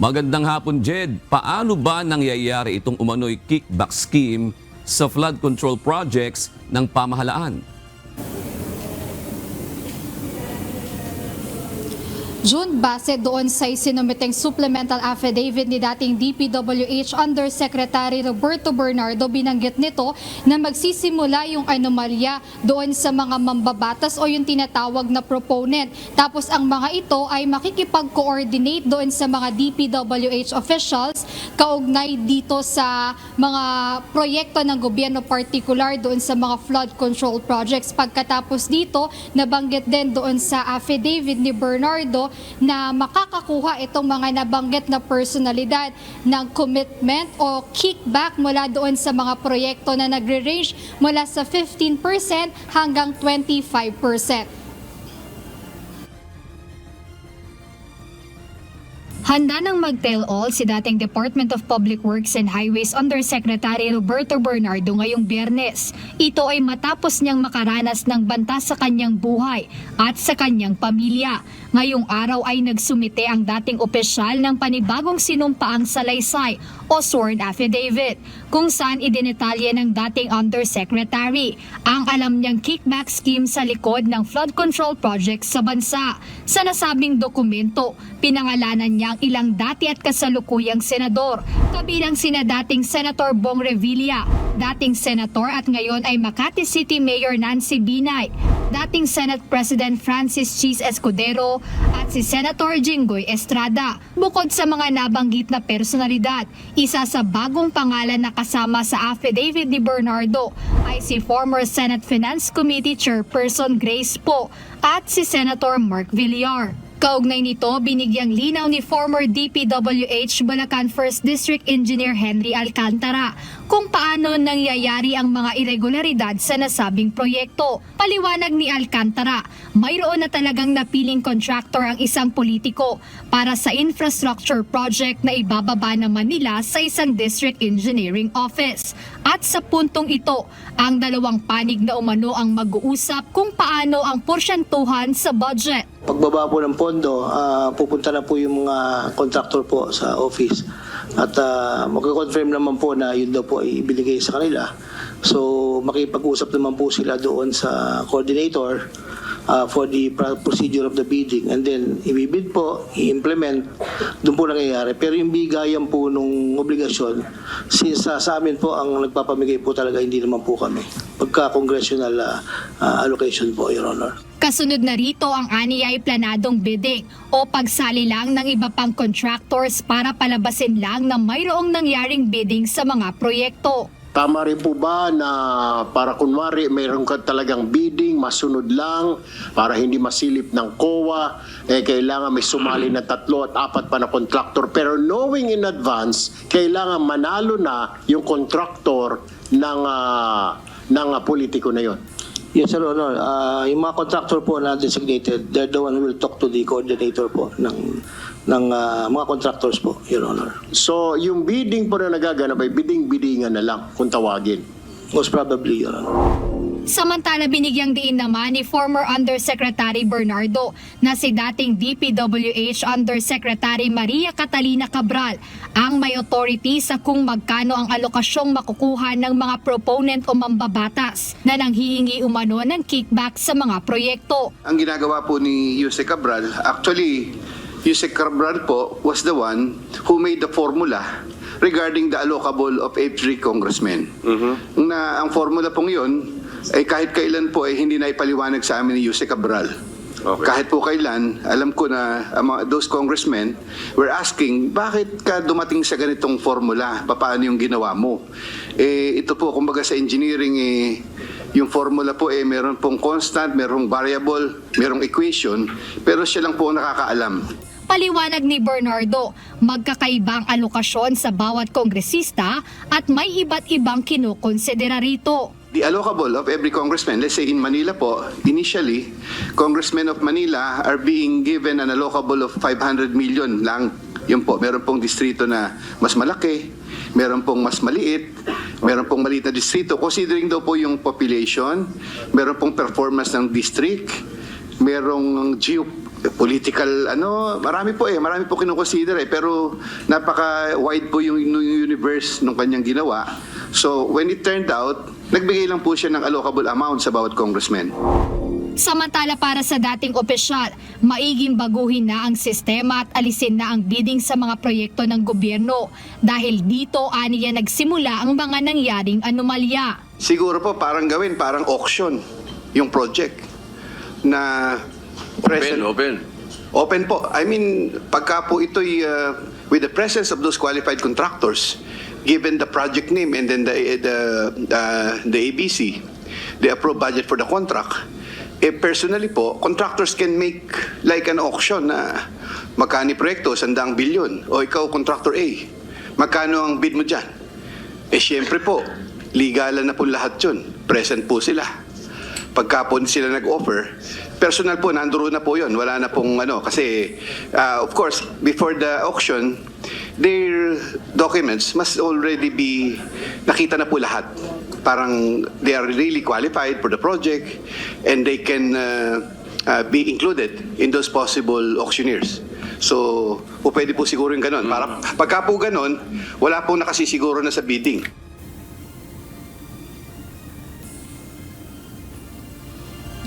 Magandang hapon, Jed. Paano ba nangyayari itong umano'y kickback scheme sa flood control projects ng pamahalaan? June, base doon sa isinumiteng supplemental affidavit ni dating DPWH Undersecretary Roberto Bernardo, binanggit nito na magsisimula yung anomalya doon sa mga mambabatas o yung tinatawag na proponent. Tapos ang mga ito ay makikipag-coordinate doon sa mga DPWH officials kaugnay dito sa mga proyekto ng gobyerno particular doon sa mga flood control projects. Pagkatapos dito, nabanggit din doon sa affidavit ni Bernardo na makakakuha itong mga nabanggit na personalidad ng commitment o kickback mula doon sa mga proyekto na nagre-range mula sa 15% hanggang 25%. Handa nang mag-tell all si dating Department of Public Works and Highways Undersecretary Roberto Bernardo ngayong biyernes. Ito ay matapos niyang makaranas ng banta sa kanyang buhay at sa kanyang pamilya. Ngayong araw ay nagsumite ang dating opisyal ng panibagong sinumpaang salaysay o sworn affidavit kung saan idinetalye ng dating Undersecretary ang alam niyang kickback scheme sa likod ng flood control project sa bansa. Sa nasabing dokumento, pinangalanan niya ilang dati at kasalukuyang senador, kabilang sina dating Senator Bong Revilla, dating senator at ngayon ay Makati City Mayor Nancy Binay, dating Senate President Francis Cheese Escudero at si Senator Jinggoy Estrada. Bukod sa mga nabanggit na personalidad, isa sa bagong pangalan na kasama sa affidavit ni Bernardo ay si former Senate Finance Committee Chairperson Grace Po at si Senator Mark Villar. Kaugnay nito, binigyang linaw ni former DPWH Bulacan 1st District Engineer Henry Alcantara kung paano nangyayari ang mga irregularidad sa nasabing proyekto. Paliwanag ni Alcantara, mayroon na talagang napiling contractor ang isang politiko para sa infrastructure project na ibababa naman nila sa isang district engineering office. At sa puntong ito, ang dalawang panig na umano ang mag-uusap kung paano ang porsyentuhan sa budget. Pagbaba po ng pondo, ah, pupunta na po yung mga contractor po sa office. At uh, magko-confirm naman po na yun daw po ay ibinigay sa kanila. So makipag-usap naman po sila doon sa coordinator ah, for the pro- procedure of the bidding. And then ibibid po, i-implement, doon po nangyayari. Pero yung bigayan po nung obligasyon, since ah, sa amin po ang nagpapamigay po talaga, hindi naman po kami. Pagka-congressional ah, ah, allocation po, Your Honor. Kasunod na rito ang ani ay planadong bidding o pagsali lang ng iba pang contractors para palabasin lang na mayroong nangyaring bidding sa mga proyekto. Tama rin po ba na para kunwari mayroon ka talagang bidding, masunod lang, para hindi masilip ng COA, eh kailangan may sumali na tatlo at apat pa na contractor. Pero knowing in advance, kailangan manalo na yung contractor ng, ah, ng ah, politiko na yon. Yes, Sir Honor. Ah, yung mga contractor po na designated, they're the one who will talk to the coordinator po ng, ng ah, mga contractors po, Your Honor. So yung bidding po na nagaganap ay bidding-biddingan na lang kung tawagin. Most probably, Your Honor. Samantala binigyang diin naman ni former Undersecretary Bernardo na si dating DPWH Undersecretary Maria Catalina Cabral ang may authority sa kung magkano ang alokasyong makukuha ng mga proponent o mambabatas na nanghihingi umano ng kickback sa mga proyekto. ang ginagawa po ni Yuse Cabral, actually, Yuse Cabral po was the one who made the formula regarding the allocable of every congressman. Na ang formula pong yun, ay kahit kailan po ay hindi na ipaliwanag sa amin ni Yuse Cabral. Kahit po kailan, alam ko na mga, those congressmen were asking, bakit ka dumating sa ganitong formula? Paano yung ginawa mo? Eh, ito po, kumbaga sa engineering, eh, yung formula po eh meron pong constant, merong variable, merong equation, pero siya lang po ang nakakaalam. Paliwanag ni Bernardo, magkakaibang alokasyon sa bawat kongresista at may iba't ibang kinukonsidera rito. The allocable of every congressman, let's say in Manila po, initially, congressmen of Manila are being given an allocable of 500 million lang. Yun po, meron pong distrito na mas malaki, meron pong mas maliit, meron pong maliit na distrito. Considering daw po yung population, meron pong performance ng district, merong geo political ano marami po eh marami po kinukonsider eh pero napaka wide po yung, yung universe nung kanyang ginawa. So when it turned out nagbigay lang po siya ng allocable amount sa bawat congressman. Samantala para sa dating opisyal, maiging baguhin na ang sistema at alisin na ang bidding sa mga proyekto ng gobyerno. Dahil dito aniya nagsimula ang mga nangyaring anomalya. siguro po parang gawin parang auction yung project na present Open, open. Open po. I mean, pagka po ito'y uh, with the presence of those qualified contractors, given the project name and then the the uh, the ABC, the approved budget for the contract, eh personally po, contractors can make like an auction na magkano yung proyekto, sandang bilyon. O ikaw, contractor A, magkano ang bid mo dyan? Eh syempre po, legalan na po lahat yun. Present po sila pagka po sila nag-offer, personal po, nandoon na po yun. Wala na pong ano, kasi uh, of course, before the auction, their documents must already be, nakita na po lahat. Parang they are really qualified for the project and they can uh, uh, be included in those possible auctioneers. So, po pwede po siguro yung ganun. Para, pagka po ganun, wala pong nakasisiguro na sa bidding.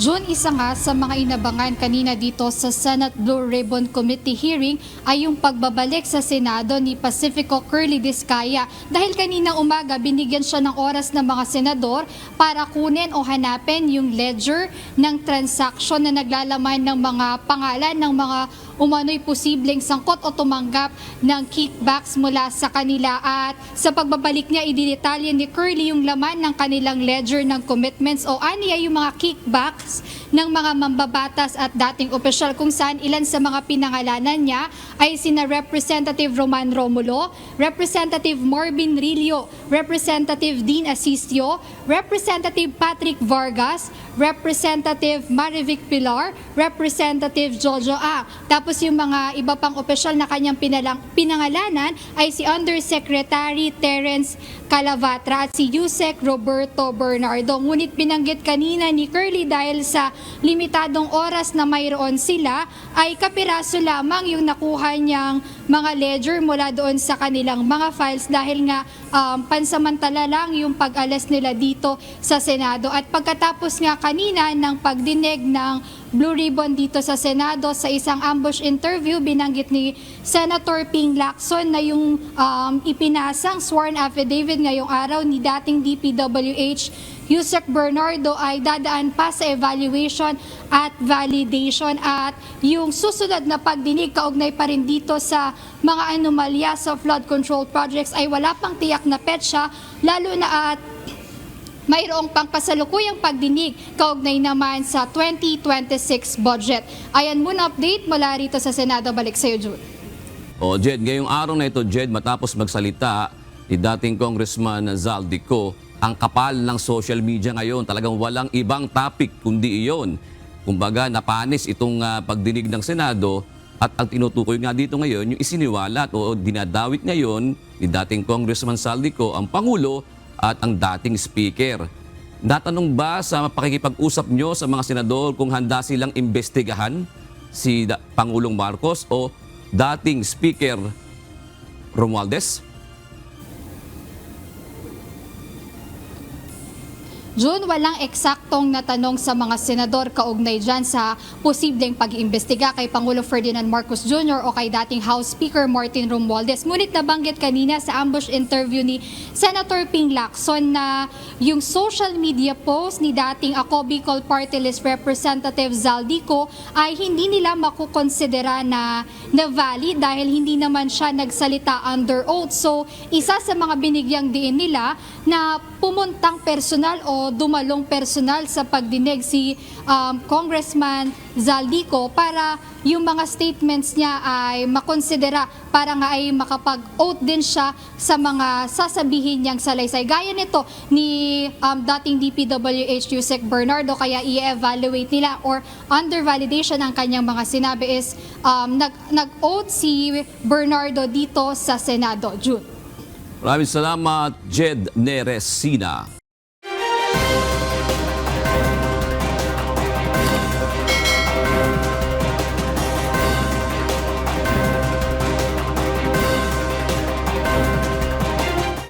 June, isa nga sa mga inabangan kanina dito sa Senate Blue Ribbon Committee hearing ay yung pagbabalik sa Senado ni Pacifico Curly Discaya. Dahil kanina umaga, binigyan siya ng oras ng mga senador para kunin o hanapin yung ledger ng transaction na naglalaman ng mga pangalan ng mga umano'y posibleng sangkot o tumanggap ng kickbacks mula sa kanila. At sa pagbabalik niya, ididetalye ni Curly yung laman ng kanilang ledger ng commitments o aniya yung mga kickbacks ng mga mambabatas at dating opisyal kung saan ilan sa mga pinangalanan niya ay sina Representative Roman Romulo, Representative Morbin Rillo, Representative Dean Asistio, Representative Patrick Vargas, Representative Marivic Pilar, Representative Jojo A. Tapos yung mga iba pang opisyal na kanyang pinalang, pinangalanan ay si Undersecretary Terence Calavatra at si Yusek Roberto Bernardo. Ngunit binanggit kanina ni Curly dahil sa limitadong oras na mayroon sila ay kapiraso lamang yung nakuha niyang mga ledger mula doon sa kanilang mga files dahil nga um, pansamantala lang yung pag-alas nila dito sa Senado. At pagkatapos nga kanina ng pagdinig ng Blue Ribbon dito sa Senado. Sa isang ambush interview, binanggit ni Senator Ping Lacson na yung um, ipinasang sworn affidavit ngayong araw ni dating DPWH Yusek Bernardo ay dadaan pa sa evaluation at validation. At yung susunod na pagdinig kaugnay pa rin dito sa mga anomalya sa flood control projects ay wala pang tiyak na petsa lalo na at mayroong pang kasalukuyang pagdinig kaugnay naman sa 2026 budget. Ayan muna update mula rito sa Senado. Balik sa iyo, Jude. O Jed, ngayong araw na ito, Jed, matapos magsalita ni dating Congressman Zaldico, ang kapal ng social media ngayon, talagang walang ibang topic kundi iyon. Kumbaga, napanis itong ah, pagdinig ng Senado at ang tinutukoy nga dito ngayon, yung isiniwalat o dinadawit ngayon ni dating Congressman Zaldico, ang Pangulo at ang dating Speaker. Natanong ba sa pakikipag-usap nyo sa mga senador kung handa silang imbestigahan si Pangulong Marcos o dating Speaker Romualdez? June, walang eksaktong natanong sa mga senador kaugnay dyan sa posibleng pag-iimbestiga kay Pangulo Ferdinand Marcos Jr. o kay dating House Speaker Martin Romualdez. Ngunit nabanggit kanina sa ambush interview ni Senator Ping Lacson na yung social media post ni dating Ako Party List Representative Zaldico ay hindi nila makukonsidera na, na valid dahil hindi naman siya nagsalita under oath. So, isa sa mga binigyang diin nila na pumuntang personal dumalong personal sa pagdinig si um, Congressman Zaldico para yung mga statements niya ay makonsidera para nga ay makapag-oath din siya sa mga sasabihin niyang salaysay. Gaya nito ni um, dating DPWH Yusek Bernardo kaya i-evaluate nila or under validation ang kanyang mga sinabi is um, nag, nag-oath si Bernardo dito sa Senado. June. Maraming salamat, Jed Neresina.